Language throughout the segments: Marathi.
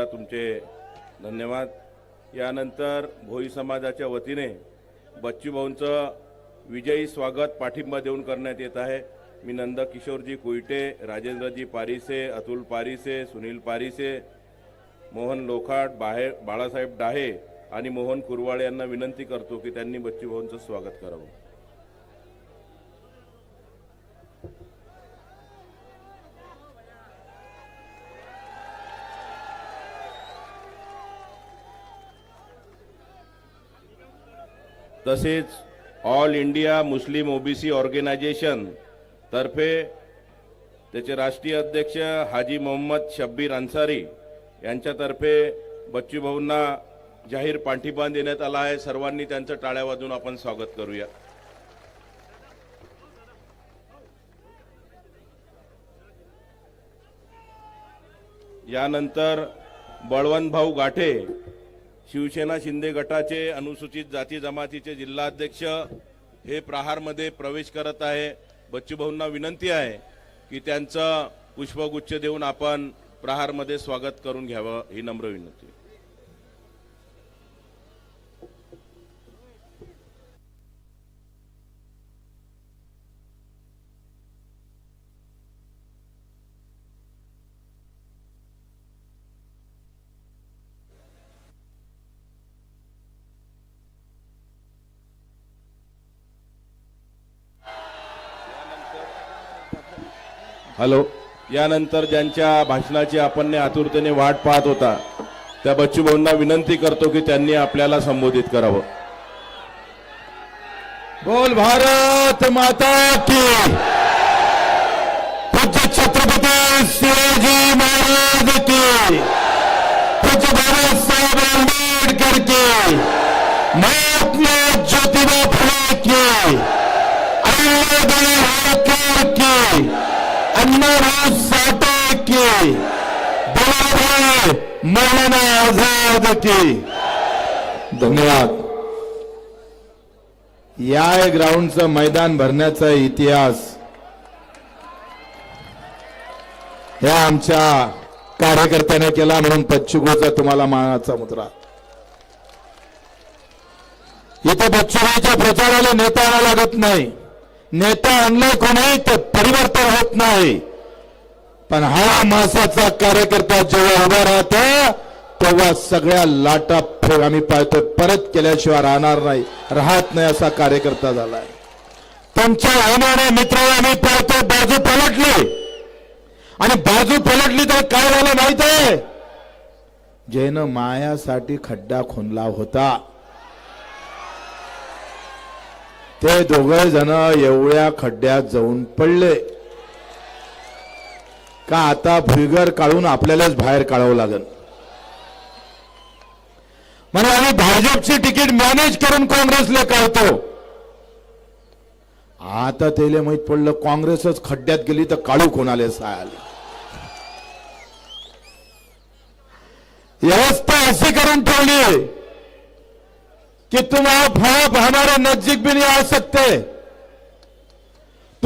तुमचे धन्यवाद. यानंतर भोई समाजाच्या वतीने बच्चूभाऊंचं विजयी स्वागत पाठिंबा देऊन करण्यात येत आहे. मी नंद किशोरजी कुईटे राजेंद्रजी पारिसे अतुल पारिसे सुनील पारिसे मोहन लोखाट बाहेर बाळासाहेब डाहे आणि मोहन कुरवाळे यांना विनंती करतो की त्यांनी बच्चूभाऊंचं स्वागत करावं. तसेच all India Muslim OBC organisation तर्फे त्याचे राष्ट्रीय अध्यक्ष हाजी मोहम्मद शब्बीर अन्सारी यांच्यातर्फे बच्चू भाऊंना जाहीर पाठिंबा देण्यात आला आहे. सर्वांनी त्यांचं टाळ्या वाजून आपण स्वागत करूया. यानंतर बळवंत भाऊ गाठे शिवसेना शिंदे गटाचे अनुसूचित जाती जमातीचे जिल्हाध्यक्ष हे प्रहारमध्ये प्रवेश करत आहे. बच्चूभाऊंना विनंती आहे की त्यांचं पुष्पगुच्छ देऊन आपण प्रहारमध्ये स्वागत करून घ्यावं ही नम्र विनंती. हॅलो. यानंतर ज्यांच्या भाषणाची आपण आतुरतेने वाट पाहत होता त्या बच्चू भाऊंना विनंती करतो की त्यांनी आपल्याला संबोधित करावं. बोल भारत माता की. पूज्य छत्रपती शिवाजी महाराज की. पूज्य बाबा साहेब आंबेडकर की. मौलाना आझाद की धन्यवाद. या ग्राउंडचं मैदान भरण्याचा इतिहास. ह्या आमच्या कार्यकर्त्याने केला म्हणून पच्चुगोचा तुम्हाला मानाचा मुद्रा. इथे पच्चुगोच्या प्रचाराला नेता आणावा लागत नाही. नेता आणले कोणी तर परिवर्तन होत नाही. पण हा मासाचा कार्यकर्ता जेव्हा उभा राहतो तेव्हा सगळ्या लाटा फेर आम्ही पाहतोय परत केल्याशिवाय राहणार नाही. राहत नाही असा कार्यकर्ता झालाय. तुमच्या होणाऱ्या मित्राला आम्ही पाहतो बाजू पलटली. आणि बाजू पलटली तर काय झालं माहीत आहे? जैन मायासाठी खड्डा खोनला होता. ते दोघे जण एवढ्या खड्ड्यात जाऊन पडले. का आता भुईगर काढून आपल्यालाच बाहेर काढावं लागेल? म्हणून आम्ही भाजपची तिकीट मॅनेज करून काँग्रेसला काढतो. आता त्याला माहीत पडलं काँग्रेसच खड्ड्यात गेली तर काळू कोणाला आले व्यवस्था अशी करून ठेवली कि तुम आप आप हमारे नजदीक भी नहीं आ सकते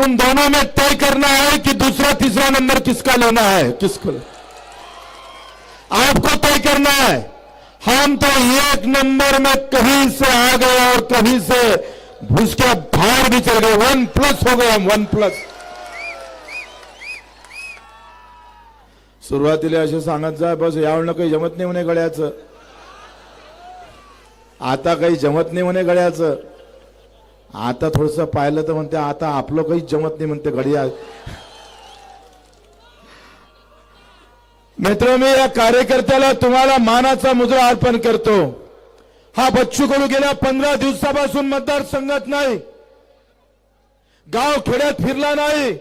तुम दोनों में तय करना है कि दूसरा तीसरा नंबर किसका लेना है किसको आपको तय करना है हम तो एक नंबर में कहीं से आ गए और कहीं से उसके बाहर भी चल गए। वन प्लस हो गए हम वन प्लस। सुरुवातीला असे सांगत जा बस यावेळेला काही जमत नाही म्हणे गळ्याचं. आता काही जमत नाही म्हणे गळ्याचं. आता थोडस पाहिलं तर म्हणते आता आपलं काही जमत नाही म्हणते घडिया मित्र मी या कार्यकर्त्याला तुम्हाला मानाचा मुद्रा अर्पण करतो. हा बच्चू कडू गेल्या पंधरा दिवसापासून मतदारसंघात नाही. गाव खेड्यात फिरला नाही.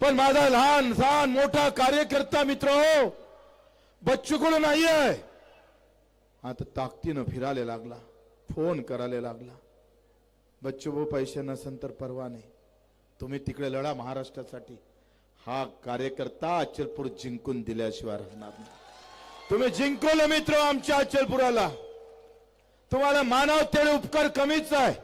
पण माझा लहान लहान मोठा कार्यकर्ता मित्र हो बच्चू कडू नाही आहे आता ताकदीनं फिरायला लागला फोन करायला लागला. बच्चू भाऊ पैसे नसन तर परवा नाही. तुम्ही तिकडे लढा महाराष्ट्रासाठी. हा कार्यकर्ता अचलपूर जिंकून दिल्याशिवाय राहणार नाही. तुम्ही जिंकवलं मित्र आमच्या अचलपुराला. तुम्हाला मानव तेवढे उपकार कमीच आहे.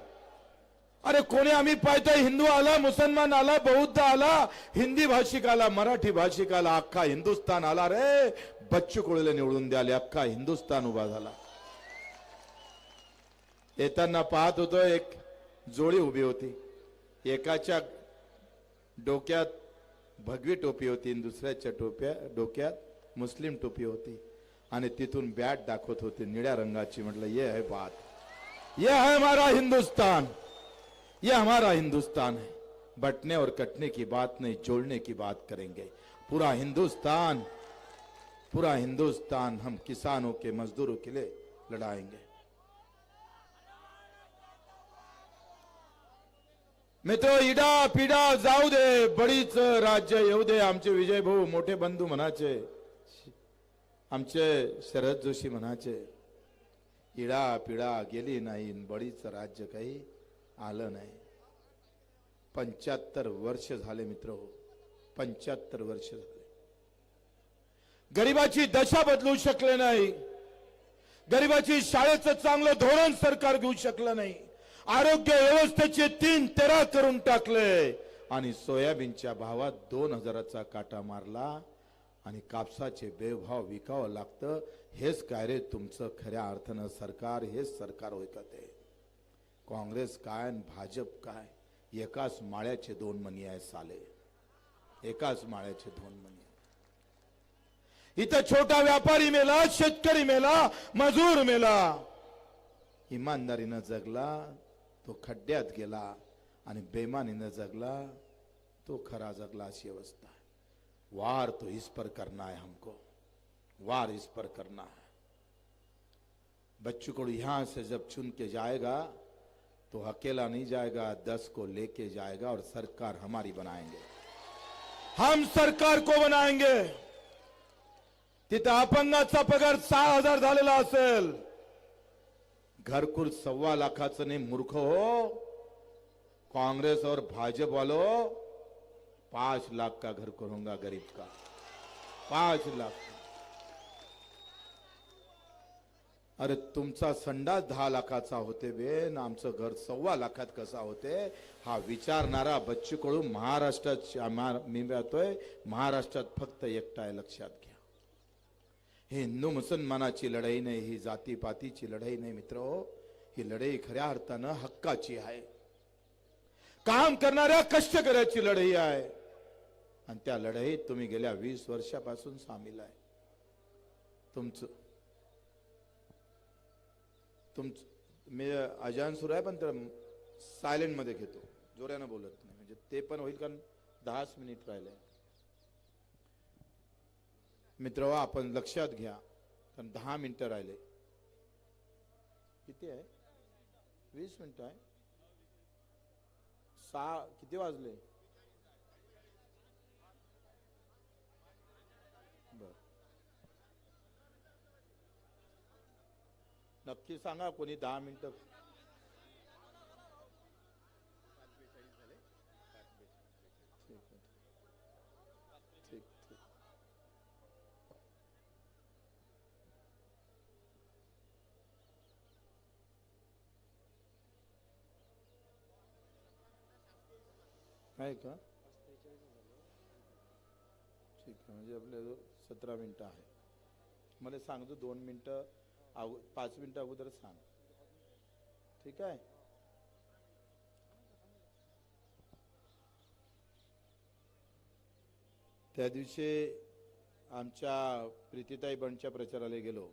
अरे कोणी आम्ही पाहतोय हिंदू आला मुसलमान आला बौद्ध आला हिंदी भाषिक आला मराठी भाषिक आला अख्खा हिंदुस्थान आला. रे बच्चू कडूला निवडून द्याले अख्खा हिंदुस्थान उभा झाला. येताना पाहत होतो एक जोडी उभी होती। एकाच्या डोक्यात भगवी टोपी होती दुसऱ्याच्या टोप्या डोक्यात मुस्लिम टोपी होती. आणि तिथून बॅट दाखवत होते निळ्या ये है बात. ये है हमारा हिंदुस्तान. ये हमारा हिंदुस्तान है. बटने और कटने की बात नहीं, जोड़ने की बात करेंगे. पूरा हिंदुस्तान पूरा हिंदुस्तान हम किसानों के मजदूरों के लिए लड़ाएँगे. मित्र इडा पिडा जाऊ दे बडीच राज्य येऊ दे आमचे विजय भाऊ मोठे बंधू म्हणाचे आमचे शरद जोशी म्हणाचे इडा पिडा गेली नाही बडीच राज्य काही आलं नाही. पंच्याहत्तर वर्ष झाले मित्र हो पंच्याहत्तर वर्ष झाले. गरिबाची दशा बदलू शकले नाही. गरिबाची शाळेचं चांगलं धोरण सरकार घेऊ शकलं नाही. आरोग्य व्यवस्थेचे तीन तेरा करून टाकले. आणि सोयाबीनच्या भावात दोन हजाराचा काटा मारला आणि कापसाचे बेभाव विकावं लागतं. हेच काय रे तुमचं खऱ्या अर्थानं सरकार? हेच सरकार होय का ते काँग्रेस काय आणि भाजप काय? एकाच माळ्याचे दोन मनी आहे साले. एकाच माळ्याचे दोन मनी इथं छोटा व्यापारी मेला शेतकरी मेला मजूर मेला. इमानदारीनं जगला तो खड्ड्यात गेला आणि बेमानीनं जगला तो खरा जगला अशी अवस्था है वार तो इस पर करना है हमको. वार इस पर करना है. बच्चों को यहाँ से जब चुन के जाएगा तो अकेला नहीं जाएगा, दस को लेके जाएगा और सरकार हमारी बनाएँगे। हम सरकार को बनाएँगे। तिथं अपंगाचा पगार सहा हज़ार झालेला असेल घरकुल सव्वा लाखाचं नाही मूर्ख हो. कांग्रेस और भाजप वालो पांच लाख का घर होगा गरीब का? पांच लाख. अरे तुमचा संडास दहा लाखाचा होते बेन आमचं घर सव्वा लाखात कसा होते? हा विचारणारा बच्चू कडू महाराष्ट्रात मी मिळतोय महाराष्ट्रात फक्त एकटा आहे लक्षात घ्या. हे हिंदू मुसलमानाची लढाई नाही ही जातीपातीची लढाई नाही मित्र. ही लढाई खऱ्या अर्थानं हक्काची आहे. काम करणाऱ्या कष्टकऱ्याची लढाई आहे. आणि त्या लढाईत तुम्ही गेल्या वीस वर्षापासून सामील आहे. तुमचं तुमचं मी अजान सुरू आहे पण सायलेंटमध्ये घेतो. जोऱ्यानं बोलत नाही. म्हणजे ते पण होईल कारण दहाच मिनिट राहिले. मित्र हो, आपण लक्षात घ्या. कारण दहा मिनिटं राहिले. किती आहे? वीस मिनिटं आहे. सहा किती वाजले? बर. नक्की सांगा कोणी दहा मिनटं ठीक आहे. ठीक ठीक आहे का? ठीक आहे म्हणजे आपल्या सतरा मिनिटं आहे. मला सांगतो दोन मिनटं अगो पाच मिनिटं अगोदर सांग. ठीक आहे? त्या दिवशी आमच्या प्रीतीताई बंडच्या प्रचाराला गेलो.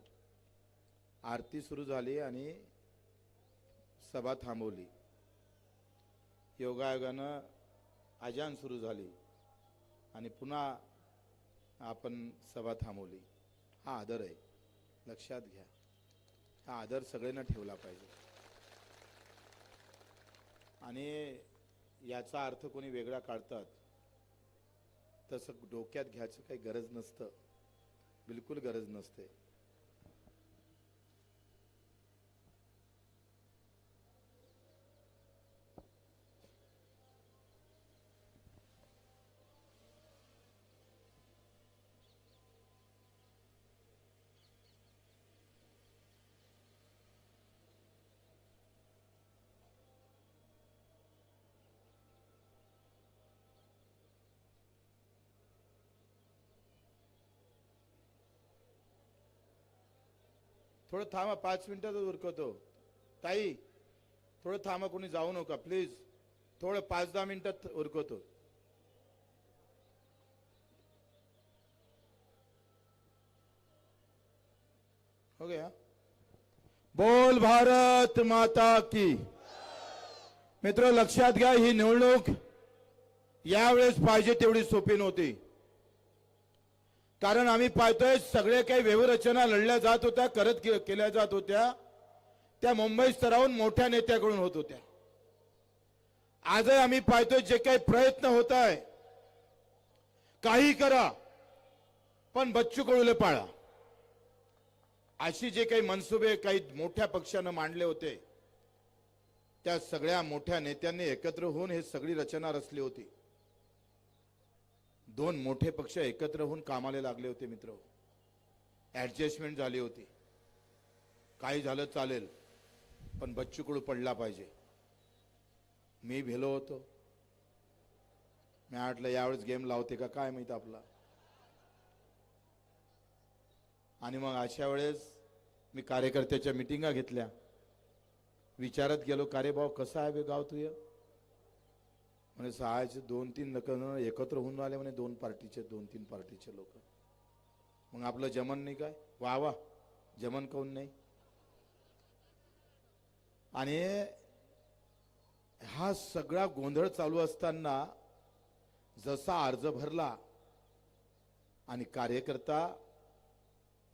आरती सुरू झाली आणि सभा थांबवली. योगायोगानं अजान सुरू झाली आणि पुन्हा आपण सभा थांबवली. हा आदर आहे. लक्षात घ्या. हा आदर सगळ्यांना ठेवला पाहिजे. आणि याचा अर्थ कोणी वेगळा काढतात तसं डोक्यात घ्यायचं काही गरज नसतं. बिलकुल गरज नसते. थोडं थांबा पाच मिनिटातच उरकवतो. ताई थोडं थांबा कोणी जाऊ नका प्लीज थोडं पाच दहा मिनिटात उरकवतो. हो गया? बोल भारत माता की. मित्र लक्षात घ्या ही निवडणूक यावेळेस पाहिजे तेवढी सोपी नव्हती. कारण आम्ही पाहतोय सगळे काही व्यवरचना लढल्या जात होत्या करत केल्या जात होत्या. त्या मुंबई स्तरावरून मोठ्या नेत्याकडून होत होत्या. आजही आम्ही पाहतोय जे काही प्रयत्न होत आहे काही करा पण बच्चू कडूले पाळा. अशी जे काही मनसुबे काही मोठ्या पक्षानं मांडले होते त्या सगळ्या मोठ्या नेत्यांनी एकत्र होऊन हे सगळी रचना रचली होती. दोन मोठे पक्ष एकत्र होऊन कामाला लागले होते मित्र. ॲडजस्टमेंट झाली होती. काही झालं चालेल पण बच्चूकडू पडला पाहिजे. मी भेलो होतो. मी म्हटलं यावेळेस गेम लावते का? काय माहीत आपला? आणि मग अशा वेळेस मी कार्यकर्त्याच्या मिटिंगा घेतल्या. विचारत गेलो का रे भाऊ कसं आहे बे गाव तुझं? म्हणे सहायचे दोन तीन नक एकत्र होऊन आले म्हणे दोन पार्टीचे दोन तीन पार्टीचे लोक. मग आपलं जमन नाही काय? वा वा जमन काऊन नाही? आणि हा सगळा गोंधळ चालू असताना जसा अर्ज भरला आणि कार्यकर्ता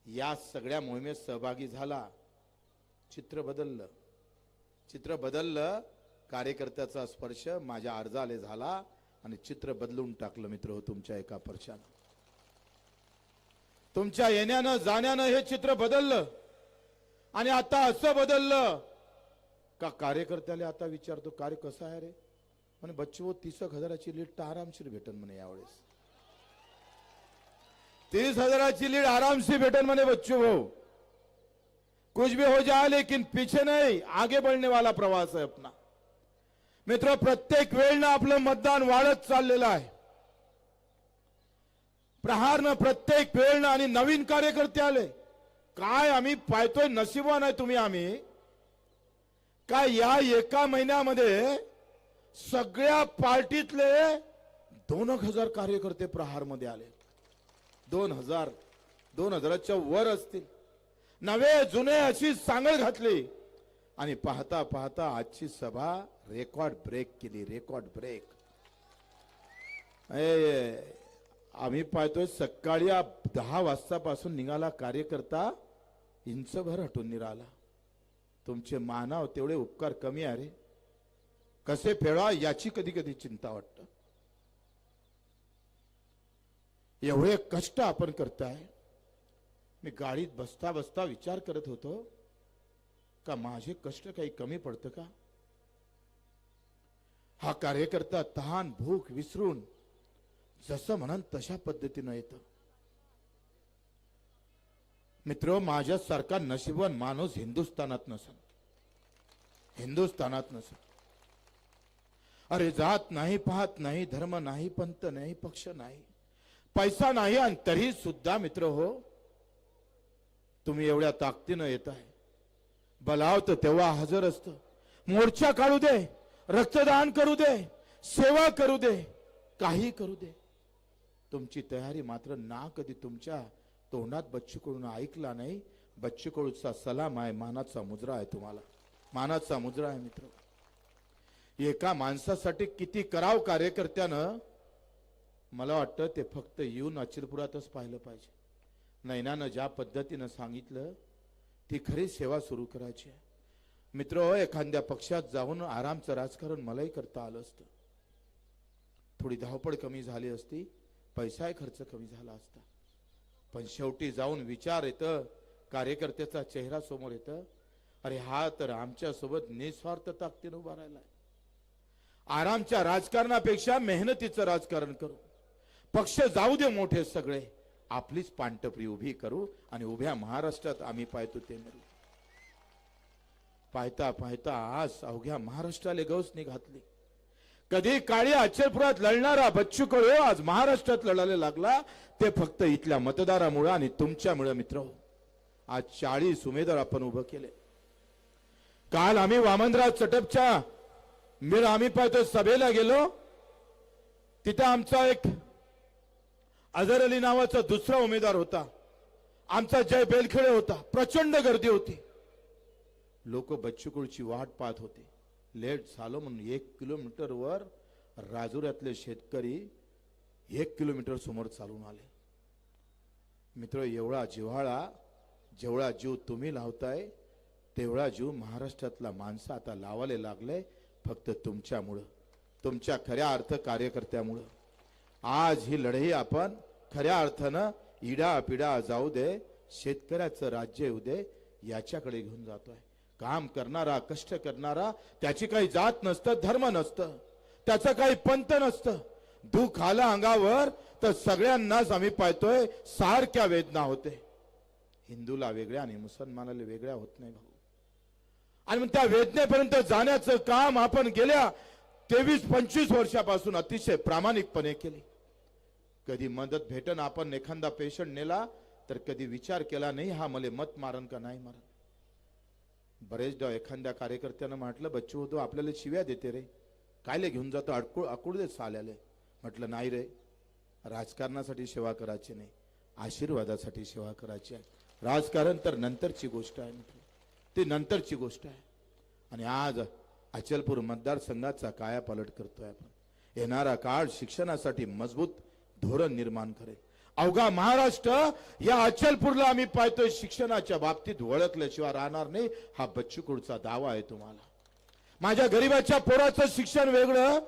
या सगळ्या मोहिमेत सहभागी झाला चित्र बदललं. चित्र बदललं कार्यकर्त्याचा स्पर्श माझ्या अर्जाले झाला आणि चित्र बदलून टाकलं मित्र हो तुमच्या एका पर्शानं. तुमच्या येण्यानं जाण्यानं हे चित्र बदललं आणि आता असं बदललं का कार्यकर्त्याला आता विचारतो कार्य कसं आहे रे? म्हणे बच्चू तीस एक हजाराची लीड तर आरामशीर भेटन म्हणे यावेळेस. तीस हजाराची लीड आरामशीर भेटन म्हणे बच्चू भाऊ कुछ भी हो जाए लेकिन पीछे नहीं आगे बढ़ने वाला प्रवास है अपना. मित्र प्रत्येक वेळनं आपलं मतदान वाढत चाललेलं आहे. प्रहारनं प्रत्येक वेळनं आणि नवीन कार्यकर्ते आले. काय आम्ही पाहतोय नशिबान आहे तुम्ही आम्ही. काय या एका महिन्यामध्ये सगळ्या पार्टीतले दोन एक हजार कार्यकर्ते प्रहारमध्ये आले. दोन हजार दोन हजाराच्या वर असतील. नवे जुने अशी सांगळ घातली. आणि पाहता पाहता आजची सभा रेकॉर्ड ब्रेक केली रेकॉर्ड ब्रेक आम्ही पाहतोय सकाळी दहा वाजतापासून निघाला कार्यकर्ता इंचभर हटून निघाला. तुमचे मानाव तेवढे उपकार कमी आहे रे. कसे फेडा याची कधी कधी चिंता वाटत. एवढे कष्ट आपण करताय. मी गाडीत बसता बसता विचार करत होतो का माझे कष्ट काही कमी पडतं का? हा कार्यकर्ता तहान भूक विसरून जसं म्हणन तशा पद्धतीनं येतं. मित्र माझ्यासारखा नशिबवान माणूस हिंदुस्थानात नसन. हिंदुस्थानात नसन. अरे जात नाही पाहत नाही धर्म नाही पंत नाही पक्ष नाही. पैसा नाही आणि तरी सुद्धा मित्र हो तुम्ही एवढ्या ताकदीनं येत आहे बलावतं तेव्हा हजर असतं. मोर्चा काढू दे. रक्तदान करू दे सेवा करू दे काही करू दे. तुमची तयारी मात्र ना कधी तुमच्या तोंडात बच्चूकडून ऐकला नाही. बच्चूकडूचा सलाम आहे मानाचा मुजरा आहे तुम्हाला. मानाचा मुजरा आहे मित्र. एका माणसासाठी किती कराव कार्यकर्त्यानं मला वाटतं ते फक्त येऊन अचिरपुरातच पाहिलं पाहिजे. नैनानं ज्या पद्धतीनं सांगितलं ती खरी सेवा सुरू करायची आहे. मित्र एखाद्या पक्षात जाऊन आरामचं राजकारण मलाही करता आलं असतं. थोडी धावपळ कमी झाली असती पैसाही खर्च कमी झाला असता. पण शेवटी जाऊन विचार येतं कार्यकर्त्याचा चेहरा समोर येतं अरे हा तर आमच्यासोबत निस्वार्थ ताकदीनं उभा राहिलाय. आरामच्या राजकारणापेक्षा मेहनतीचं राजकारण करू. पक्ष जाऊ दे मोठे सगळे आपलीच पांटपरी उभी करू आणि उभ्या महाराष्ट्रात आम्ही पाहतो ते मिळू पाहता पाहता आज अवघ्या महाराष्ट्राला गवसने घातली कधी काळी अचलपुरात लढणारा बच्चू कळू आज महाराष्ट्रात लढायला लागला. ते फक्त इथल्या मतदारामुळं आणि तुमच्यामुळं मित्र हो. आज चाळीस उमेदवार आपण उभं केले. काल आम्ही वामनराव चटपच्या मीर आम्ही पाहतो सभेला गेलो. तिथे आमचा एक अझर अली नावाचा दुसरा उमेदवार होता. आमचा जय बेलखेडे होता. प्रचंड गर्दी होती. लोक बच्चूकुळची वाट पाहत होते. लेट झालो म्हणून एक किलोमीटरवर राजुऱ्यातले शेतकरी एक किलोमीटर समोर चालून आले. मित्र एवढा जिव्हाळा जेवढा जीव तुम्ही लावताय तेवढा जीव महाराष्ट्रातला माणसं आता लावायला लागले फक्त तुमच्यामुळं तुमच्या खऱ्या अर्थ कार्यकर्त्यामुळं. आज ही लढाई आपण खऱ्या अर्थानं इडा पिडा जाऊ दे शेतकऱ्याचं राज्य येऊ दे याच्याकडे घेऊन जातोय. काम करणारा कष्ट करणारा त्याची काही जात नसतं धर्म नसतं. त्याचं काही पंत नसतं. दुःख आलं अंगावर तर सगळ्यांनाच आम्ही पाहतोय सारख्या वेदना होते. हिंदूला वेगळ्या आणि मुसलमानाला वेगळ्या होत नाही भाऊ. आणि मग त्या वेदनेपर्यंत जाण्याचं काम आपण गेल्या तेवीस पंचवीस वर्षापासून अतिशय प्रामाणिकपणे केली. कधी मदत भेटन आपण एखादा पेशंट नेला तर कधी विचार केला नाही हा मला मत मारन का नाही मारन बरेचदा एखाद्या कार्यकर्त्यानं म्हटलं बच्चू होतो आपल्याला शिव्या देते रे. कायले घेऊन जातो? अडकुळ अकुळ दे साल्याले म्हटलं नाही रे राजकारणासाठी सेवा करायची नाही आशीर्वादासाठी सेवा करायची आहे. राजकारण तर नंतरची गोष्ट आहे म्हटलं. ती नंतरची गोष्ट आहे. आणि आज अचलपूर मतदारसंघाचा कायापालट करतोय आपण. येणारा काळ शिक्षणासाठी मजबूत धोरण निर्माण करेल. अवघा महाराष्ट्र या अचलपूरला आम्ही पाहतोय शिक्षणाच्या बाबतीत ओळखल्याशिवाय राहणार नाही. हा बच्चूकुडचा दावा आहे तुम्हाला. माझ्या गरीबाच्या पोराचं शिक्षण वेगळं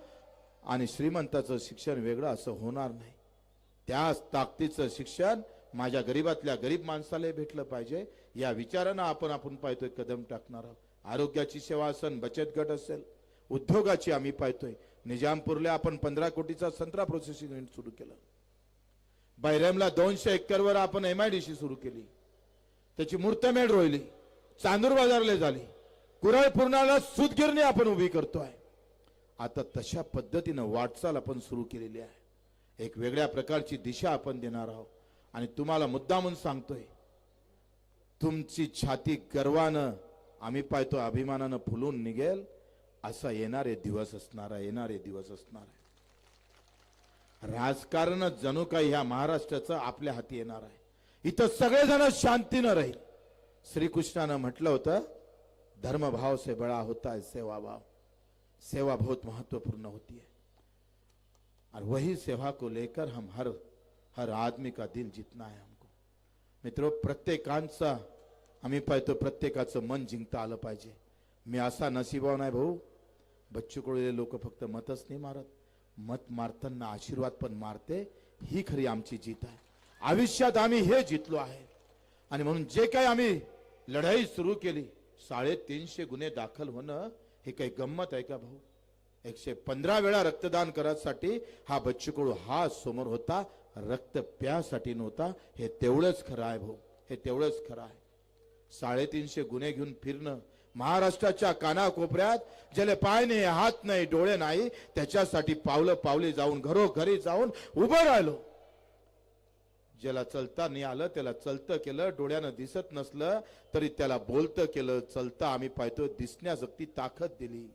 आणि श्रीमंताचं शिक्षण वेगळं असं होणार नाही. त्याच ताकदीचं शिक्षण माझ्या गरीबातल्या गरीब माणसाला भेटलं पाहिजे. या विचारानं आपण आपण पाहतोय कदम टाकणार आहोत. आरोग्याची सेवा असेल बचत गट असेल उद्योगाची आम्ही पाहतोय. निजामपूरला आपण पंधरा कोटीचा संत्रा प्रोसेसिंग युनिट सुरू केलं. बैरमला दोनशे एकरवर आपण एम आय डीशी सुरू केली. त्याची मूर्तमेढ रोहिली. चांदूर बाजारला झाली. कुराळ पूर्णाला सुदगिरणी आपण उभी करतोय. आता तशा पद्धतीनं वाटचाल आपण सुरू केलेली आहे. एक वेगळ्या प्रकारची दिशा आपण देणार आहोत. आणि तुम्हाला मुद्दामून सांगतोय तुमची छाती गर्वानं आम्ही पाहतो अभिमानानं फुलून निघेल. असा येणारे दिवस असणार आहे येणारे दिवस असणार आहे. राजकारण जणू काही ह्या महाराष्ट्राचं आपल्या हाती येणार आहे. इथं सगळेजण शांतीनं राहील. श्रीकृष्णानं म्हटलं होतं धर्मभाव से बड़ा होता सेवा भाव सेवा बहुत महत्त्वपूर्ण होती है. और वही सेवा को लेकर हम हर हर आदमी का दिल जीतना है हमको. मित्रों प्रत्येकांचा आम्ही पाहतो प्रत्येकाचं मन जिंकता आलं पाहिजे. मी असा नशिबाव नाही भाऊ. बच्चू कडूले लोक फक्त मतच नाही मारत. मत मारताना आशीर्वाद पण मारते. ही खरी आमची जीत आहे. आयुष्यात आम्ही हे जितलो आहे. आणि म्हणून जे काही आम्ही लढाई सुरू केली साडेतीनशे गुन्हे दाखल होणं हे काही गंमत आहे का भाऊ? एकशे पंधरा वेळा रक्तदान करायसाठी हा बच्चूकडू हा समोर होता रक्त प्यासाठी नव्हता. हे तेवढंच खरं आहे भाऊ. हे तेवढंच खरं आहे. साडेतीनशे गुन्हे घेऊन फिरणं महाराष्ट्राच्या कानाकोपऱ्यात ज्याला पाय नाही हात नाही डोळे नाही त्याच्यासाठी पावलं पावले जाऊन घरोघरी जाऊन उभं राहिलो. ज्याला चलता नाही आलं त्याला चलतं केलं डोळ्यानं दिसत नसलं तरी त्याला बोलतं केलं चलता आम्ही पाहतो दिसण्याजोगती ताकद दिली.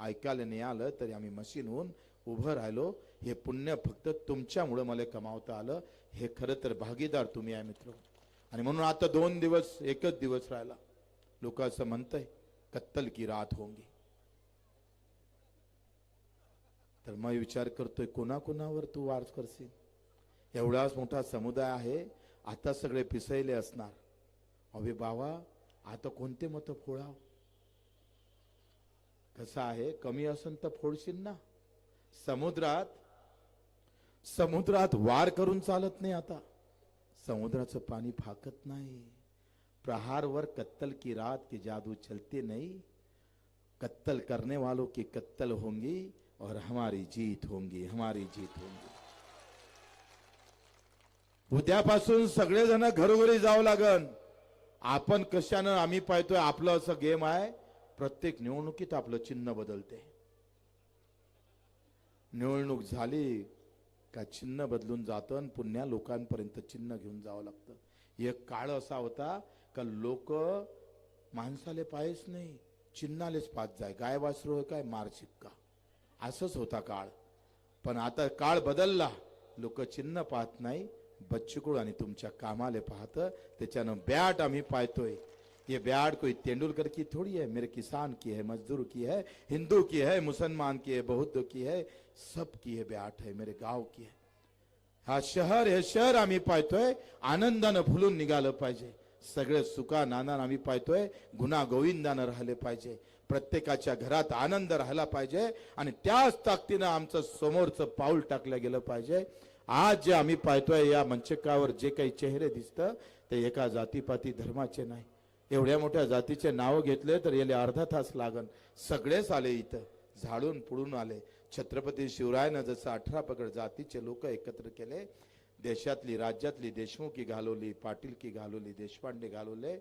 ऐकायला नाही आलं तरी आम्ही मशीन होऊन उभं राहिलो. हे पुण्य फक्त तुमच्यामुळं मला कमावता आलं. हे खरं तर भागीदार तुम्ही आहे मित्र. आणि म्हणून आता दोन दिवस एकच दिवस राहिला. लोक असं म्हणतंय कत्तल की रात होंगी. तर मग विचार करतोय कोणाकोणावर तू वार करशील? एवढाच मोठा समुदाय आहे आता सगळे पिसैले असणार. अभे बाबा आता कोणते मत फोडाव? कसं आहे कमी असेल तर फोडशील ना. समुद्रात समुद्रात वार करून चालत नाही आता. समुद्राचं पाणी फाकत नाही. प्रहारवर कत्तल की रात की जादू चलते नहीं। कत्तल करने वालों की कत्तल होंगी और हमारी जीत होंगी हमारी जीत होंगी। उद्यापासून सगळेजण घरोघरी जावं लागन। आपण कशानं आम्ही पाहतोय आपलं असं गेम आहे प्रत्येक निवडणुकीत आपलं चिन्ह बदलते। निवडणूक झाली का चिन्ह बदलून जातं आणि लोकांपर्यंत चिन्ह घेऊन जावं लागतं। एक काळ असा होता का लोक माणसाले पाहिस नाही चिन्हालेच पाच जाय. गाय वासरू काय? मार शिक्का. असंच होता काळ. पण आता काळ बदलला. लोक चिन्ह पाहत नाही. बच्चूकुळ आणि तुमच्या कामाले पाहत त्याच्यानं बॅट आम्ही पाहतोय. ये बैट कोई तेंडुलकर की थोड़ी है मेरे किसान की है मजदूर की है हिंदू की है मुसलमान की है बौद्ध की है सब की है ब्याट है मेरे गाव की है. हा शहर हे शहर आम्ही पाहतोय. आनंदानं फुलून निघालं पाहिजे. सगळे सुका नाना आम्ही पाहतोय. गुन्हा गोविंदानं राहिले पाहिजे. प्रत्येकाच्या घरात आनंद राहिला पाहिजे. आणि त्याच ताकदीनं आमचं समोरचं पाऊल टाकलं गेलं पाहिजे. आज जे आम्ही पाहतोय या मंचकावर जे काही चेहरे दिसतं ते एका जातीपाती धर्माचे नाही. एवढ्या मोठ्या जातीचे नाव घेतले तर याला अर्धा तास लागन. सगळेच आले इथं. झाडून पुढून आले. छत्रपती शिवरायनं जसं अठरा पकड जातीचे लोक एकत्र केले देशातली राज्यातली देशमुखी घालवली पाटीलकी घालवली देशपांडे घालवले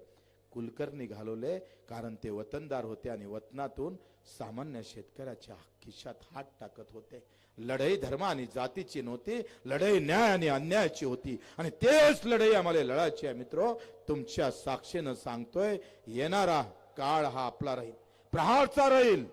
कुलकर्णी घालवले कारण ते वतनदार होते आणि वतनातून सामान्य शेतकऱ्याच्या खिशात हात टाकत होते. लढाई धर्म आणि जातीची नव्हती लढाई न्याय आणि अन्यायाची होती. आणि तेच लढाई आम्हाला लढायची आहे मित्रो. तुमच्या साक्षीनं सांगतोय येणारा काळ हा आपला राहील. प्रहारचा राहील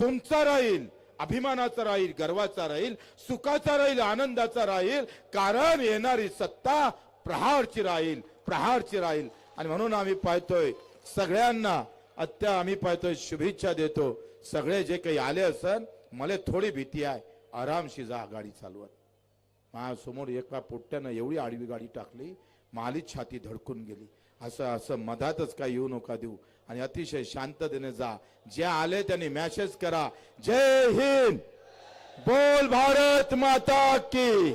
तुमचा राहील. अभिमानाचा राहील गर्वाचा राहील सुखाचा राहील आनंदाचा राहील कारण येणारी सत्ता प्रहारची राहील प्रहारची राहील. आणि म्हणून आम्ही पाहतोय सगळ्यांना आत्या आम्ही पाहतोय शुभेच्छा देतो. सगळे जे काही आले असन मला थोडी भीती आहे. आरामशी जा गाडी चालवत. माझ्यासमोर एका पोट्ट्यानं एवढी आडवी गाडी टाकली मालीच छाती धडकून गेली. असं असं मधातच काय येऊ नका देऊ. आणि अतिशय शांततेने जा. जे आले त्यांनी मॅसेज करा. जय हिंद. बोल भारत माता की.